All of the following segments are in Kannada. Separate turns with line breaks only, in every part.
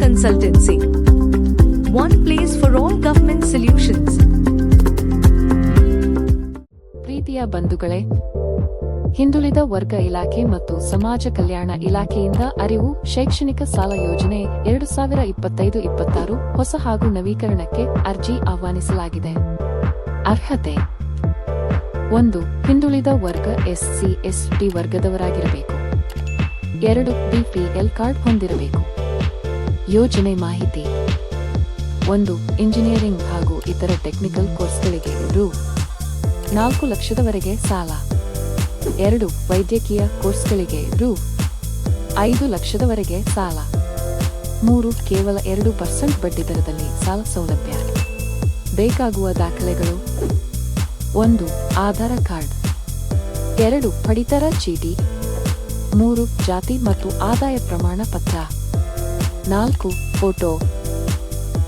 Consultancy. One place for all government solutions.
ಪ್ರೀತಿಯ ಬಂಧುಗಳೇ, ಹಿಂದುಳಿದ ವರ್ಗ ಇಲಾಖೆ ಮತ್ತು ಸಮಾಜ ಕಲ್ಯಾಣ ಇಲಾಖೆಯಿಂದ ಅರಿವು ಶೈಕ್ಷಣಿಕ ಸಾಲ ಯೋಜನೆ ಎರಡು ಸಾವಿರ ಇಪ್ಪತ್ತೈದು ಇಪ್ಪತ್ತಾರು ಹೊಸ ಹಾಗೂ ನವೀಕರಣಕ್ಕೆ ಅರ್ಜಿ ಆಹ್ವಾನಿಸಲಾಗಿದೆ ಅರ್ಹತೆ, ಒಂದು, ಹಿಂದುಳಿದ ವರ್ಗ ಎಸ್ಸಿ, ಎಸ್ಟಿ ವರ್ಗದವರಾಗಿರಬೇಕು ಎರಡು, ಬಿಪಿಎಲ್ ಕಾರ್ಡ್ ಹೊಂದಿರಬೇಕು ಯೋಜನೆ ಮಾಹಿತಿ. ಒಂದು ಇಂಜಿನಿಯರಿಂಗ್ ಹಾಗೂ ಇತರ ಟೆಕ್ನಿಕಲ್ ಕೋರ್ಸ್ಗಳಿಗೆ ರು ನಾಲ್ಕು ಲಕ್ಷದವರೆಗೆ ಸಾಲ. ಎರಡು, ವೈದ್ಯಕೀಯ ಕೋರ್ಸ್ಗಳಿಗೆ ರು ಐದು ಲಕ್ಷದವರೆಗೆ ಸಾಲ. ಮೂರು, ಕೇವಲ ಎರಡು ಪರ್ಸೆಂಟ್ ಬಡ್ಡಿದರದಲ್ಲಿ ಸಾಲ ಸೌಲಭ್ಯ. ಬೇಕಾಗುವ ದಾಖಲೆಗಳು. ಒಂದು, ಆಧಾರ ಕಾರ್ಡ್. ಎರಡು, ಪಡಿತರ ಚೀಟಿ. ಮೂರು, ಜಾತಿ ಮತ್ತು ಆದಾಯ ಪ್ರಮಾಣ ಪತ್ರ ನಾಲ್ಕು ಫೋಟೋ.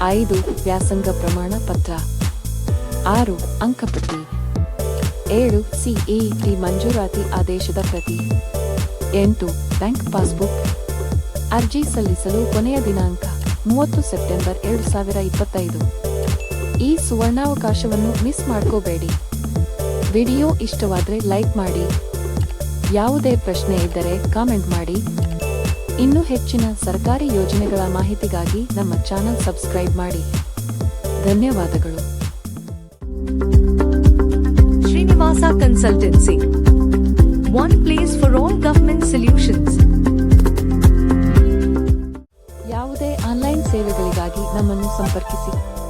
ಐದು ವ್ಯಾಸಂಗ ಪ್ರಮಾಣ ಪತ್ರ. ಆರು ಅಂಕಪಟ್ಟಿ ಏಳು ಸಿಇಟಿ ಮಂಜೂರಾತಿ ಆದೇಶದ ಪ್ರತಿ. ಎಂಟು ಬ್ಯಾಂಕ್ ಪಾಸ್ಬುಕ್. ಅರ್ಜಿ ಸಲ್ಲಿಸಲು ಕೊನೆಯ ದಿನಾಂಕ ಮೂವತ್ತು ಸೆಪ್ಟೆಂಬರ್ ಎರಡು ಸಾವಿರ ಇಪ್ಪತ್ತೈದು. ಈ ಸುವರ್ಣಾವಕಾಶವನ್ನು ಮಿಸ್ ಮಾಡ್ಕೋಬೇಡಿ. ವಿಡಿಯೋ ಇಷ್ಟವಾದರೆ ಲೈಕ್ ಮಾಡಿ. ಯಾವುದೇ ಪ್ರಶ್ನೆ ಇದ್ದರೆ ಕಾಮೆಂಟ್ ಮಾಡಿ. ಇನ್ನೂ ಹೆಚ್ಚಿನ ಸರ್ಕಾರಿ ಯೋಜನೆಗಳ ಮಾಹಿತಿಗಾಗಿ ನಮ್ಮ ಚಾನೆಲ್ ಸಬ್ಸ್ಕ್ರೈಬ್ ಮಾಡಿ. ಧನ್ಯವಾದಗಳು.
Srinivasa consultancy. One place for all government solutions
ಯಾವುದೇ ಆನ್ಲೈನ್ ಸೇವೆಗಳಿಗಾಗಿ ನಮ್ಮನ್ನು ಸಂಪರ್ಕಿಸಿ.